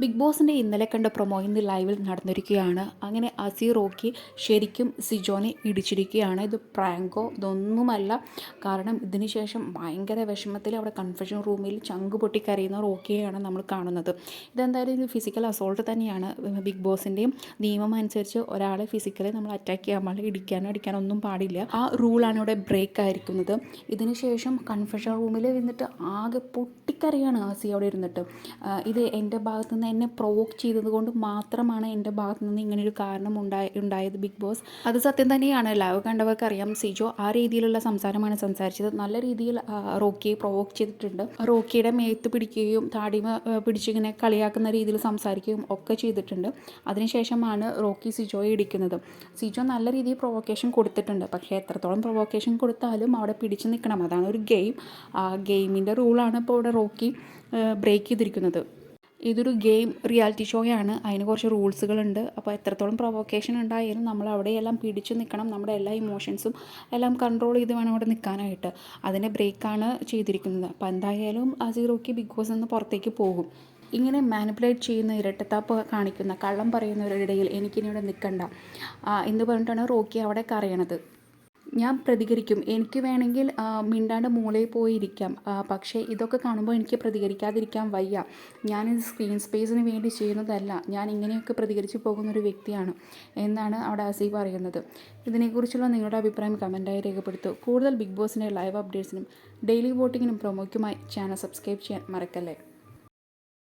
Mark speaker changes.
Speaker 1: Big ബോസിന്റെ ഇന്നലെ കണ്ട പ്രൊമോ ഇന്ന് ലൈവിൽ നടന്നിരിക്കുകയാണ്. അങ്ങനെ അസി റോക്കി ശരിക്കും സിജോനെ ഇടിച്ചിരിക്കുകയാണ്. ഇത് പ്രാങ്കോ ഇതൊന്നുമല്ല. കാരണം ഇതിന് ശേഷം ഭയങ്കര വിഷമത്തിൽ അവിടെ കൺഫെഷൻ റൂമിൽ ചങ്ക് പൊട്ടിക്കരയുന്ന റോക്കിയെയാണ് നമ്മൾ കാണുന്നത്. ഇതെന്തായാലും ഒരു ഫിസിക്കൽ അസോൾട്ട് തന്നെയാണ്. ബിഗ് ബോസിന്റെയും നിയമം അനുസരിച്ച് ഒരാളെ ഫിസിക്കലി നമ്മൾ അറ്റാക്ക് ചെയ്യാൻ പാടില്ല ഇടിക്കാനോ അടിക്കാനോ ഒന്നും പാടില്ല. ആ റൂളാണ് ഇവിടെ ബ്രേക്ക് ആയിരിക്കുന്നത്. ഇതിന് ശേഷം കൺഫെഷൻ റൂമിൽ ഇരുന്നിട്ട് ആകെ പൊട്ടിക്കരയാണ് ആസി അവിടെ ഇരുന്നിട്ട്. ഇത് എന്റെ ഭാഗത്ത് നിന്ന് എന്നെ പ്രൊവോക്ക് ചെയ്തത് കൊണ്ട് മാത്രമാണ് എന്റെ ഭാഗത്ത് നിന്ന് ഇങ്ങനെ ഒരു കാരണം ഉണ്ടായി ഉണ്ടായത് ബിഗ് ബോസ് അത് സത്യം തന്നെയാണ്. ലൈവ് കണ്ടവർക്ക് അറിയാം സിജോ ആ രീതിയിലുള്ള സംസാരമാണ് സംസാരിച്ചത്. നല്ല രീതിയിൽ റോക്കിയെ പ്രൊവോക്ക് ചെയ്തിട്ടുണ്ട്. റോക്കിയുടെ മേത്ത് പിടിക്കുകയും താടിമ പിടിച്ചിങ്ങനെ കളിയാക്കുന്ന രീതിയിൽ സംസാരിക്കുകയും ഒക്കെ ചെയ്തിട്ടുണ്ട്. അതിനുശേഷമാണ് റോക്കി സിജോയെ ഇടിക്കുന്നത്. സിജോ നല്ല രീതിയിൽ പ്രൊവോക്കേഷൻ കൊടുത്തിട്ടുണ്ട്. പക്ഷേ എത്രത്തോളം പ്രൊവോക്കേഷൻ കൊടുത്താലും അവിടെ പിടിച്ചു നിൽക്കണം. അതാണ് ഒരു ഗെയിം. ആ ഗെയിമിന്റെ റൂളാണ് ഇപ്പോൾ അവിടെ റോക്കി ബ്രേക്ക് ചെയ്തിരിക്കുന്നത്. ഇതൊരു ഗെയിം റിയാലിറ്റി ഷോയാണ്. അതിന് കുറച്ച് റൂൾസുകളുണ്ട്. അപ്പോൾ എത്രത്തോളം പ്രൊവോക്കേഷൻ ഉണ്ടായാലും നമ്മൾ അവിടെയെല്ലാം പിടിച്ചു നിൽക്കണം. നമ്മുടെ എല്ലാ ഇമോഷൻസും എല്ലാം കൺട്രോൾ ചെയ്ത് വേണം അവിടെ നിൽക്കാനായിട്ട്. അതിനെ ബ്രേക്കാണ് ചെയ്തിരിക്കുന്നത്. അപ്പോൾ എന്തായാലും അസീറോക്കി ബിഗ് ബോസ് നിന്ന് പുറത്തേക്ക് പോകും. ഇങ്ങനെ മാനിപ്പുലേറ്റ് ചെയ്യുന്ന ഇരട്ടത്താപ്പ് കാണിക്കുന്ന കള്ളം പറയുന്നവരുടെ ഇടയിൽ എനിക്കിനി ഇവിടെ നിൽക്കണ്ട. എന്ന് പറഞ്ഞിട്ടാണ് റോക്കി അവിടെ കരയണത്. ഞാൻ പ്രതികരിക്കും. എനിക്ക് വേണമെങ്കിൽ മിണ്ടാണ്ട് മൂലയിൽ പോയിരിക്കാം. പക്ഷേ ഇതൊക്കെ കാണുമ്പോൾ എനിക്ക് പ്രതികരിക്കാതിരിക്കാൻ വയ്യ. ഞാനിത് സ്ക്രീൻ സ്പേസിന് വേണ്ടി ചെയ്യുന്നതല്ല. ഞാൻ ഇങ്ങനെയൊക്കെ പ്രതികരിച്ച് പോകുന്ന ഒരു വ്യക്തിയാണ് എന്നാണ് അവിടെ അസി പറയുന്നത്. ഇതിനെക്കുറിച്ചുള്ള നിങ്ങളുടെ അഭിപ്രായം കമന്റായി രേഖപ്പെടുത്തൂ. കൂടുതൽ ബിഗ് ബോസിന്റെ ലൈവ് അപ്ഡേറ്റ്സിനും ഡെയിലി വോട്ടിങ്ങിനും പ്രൊമോയ്ക്കുമായി ചാനൽ സബ്സ്ക്രൈബ് ചെയ്യാൻ മറക്കല്ലേ?